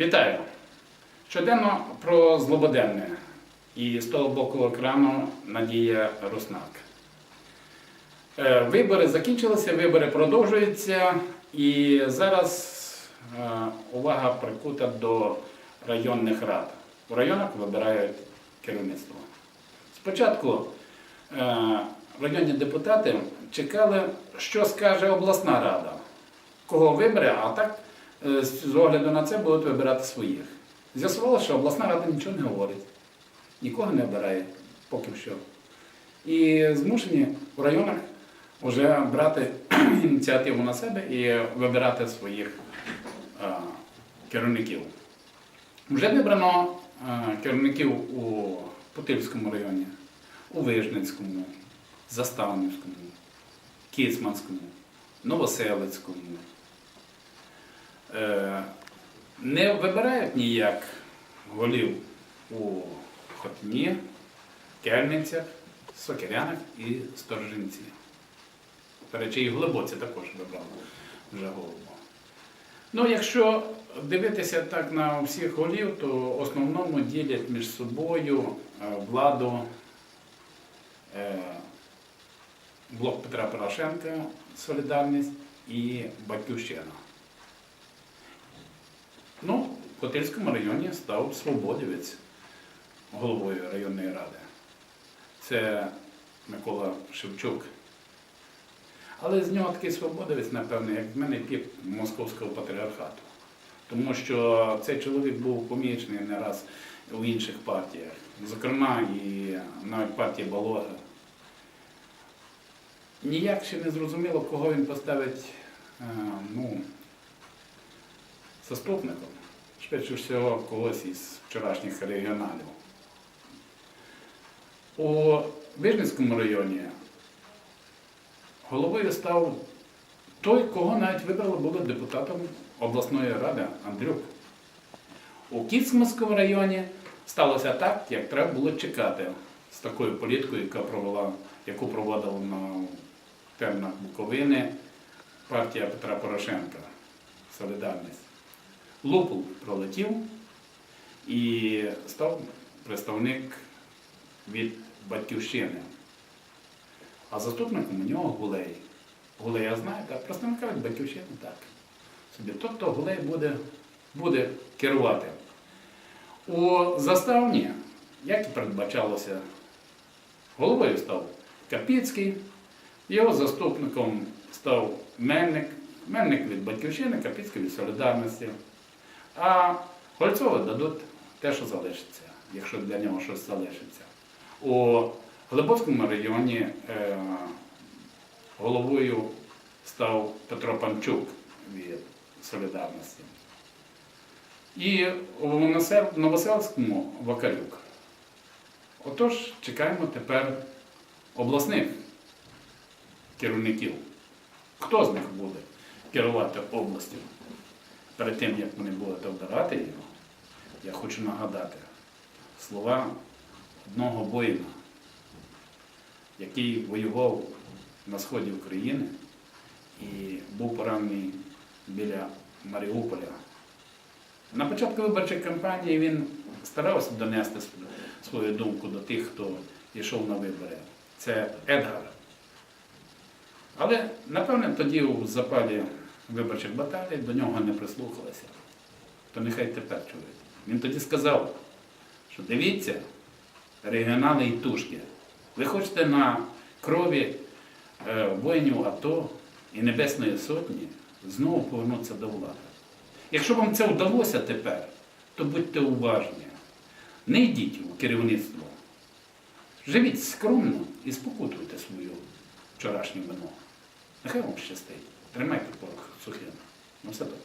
Вітаю! Щоденно про злободенне. І з того боку екрану Надія Руснак. Е, Вибори закінчилися, вибори продовжуються, і зараз е, увага прикута до районних рад. У районах вибирають керівництво. Спочатку е, районні депутати чекали, що скаже обласна рада, кого вибере, а так з огляду на це будуть вибирати своїх. З'ясувалося, що обласна рада нічого не говорить, нікого не обирає поки що. І змушені в районах вже брати ініціативу на себе і вибирати своїх е, керівників. Вже вибрано е, керівників у Путильському районі, у Вижницькому, Заставнівському, Кіцманському, Новоселицькому. Е, Не вибирають ніяк голів у Хотні, Кельницях, Сокирянах і Сторжинці. До речі, і Глибоці також вибрали вже голову. Ну, якщо дивитися так на всіх голів, то в основному ділять між собою е, владу е, блок Петра Порошенка, Солідарність і Батьківщина. В Котельському районі став Свободівець головою районної ради. Це Микола Шевчук. Але з нього такий свободовець, напевно, як в мене піп московського патріархату. Тому що цей чоловік був помічений не раз у інших партіях, зокрема і навіть партії Балога. Ніяк ще не зрозуміло, кого він поставить е, ну, заступником. Швидше всього, когось із вчорашніх регіоналів. У Вижницькому районі головою став той, кого навіть вибрали було депутатом обласної ради Андрюк. У Кіцманському районі сталося так, як треба було чекати з такою політикою, яка провела, яку проводила на тернах Буковини партія Петра Порошенка Солідарність. Лупул пролетів і став представник від батьківщини. А заступником у нього Гулей. Гулей я знаю, так, представника від батьківщини так. Собі. Тобто Гулей буде, буде керувати. У заставні, як і передбачалося, головою став Капіцький, його заступником став Мельник, Мельник від батьківщини, Капіцький від солідарності. А Гольцову дадуть те, що залишиться, якщо для нього щось залишиться. У Глибоцькому районі е, головою став Петро Панчук від Солідарності. І у Новосел- Новоселському Вакарюк. Отож, чекаємо тепер обласних керівників. Хто з них буде керувати областю? Перед тим, як вони будуть обирати його, я хочу нагадати слова одного воїна, який воював на сході України і був поранений біля Маріуполя. На початку виборчої кампанії він старався донести свою думку до тих, хто йшов на вибори. Це Едгар. Але, напевне, тоді у запалі виборчих баталій до нього не прислухалися. То нехай тепер чують. Він тоді сказав, що дивіться, регіонали і тушки. Ви хочете на крові е, воїнів АТО і Небесної Сотні знову повернутися до влади. Якщо вам це вдалося тепер, то будьте уважні. Не йдіть у керівництво. Живіть скромно і спокутуйте свою вчорашню вину. Нехай вам щастить. Тримайте порох сухим. На все добре.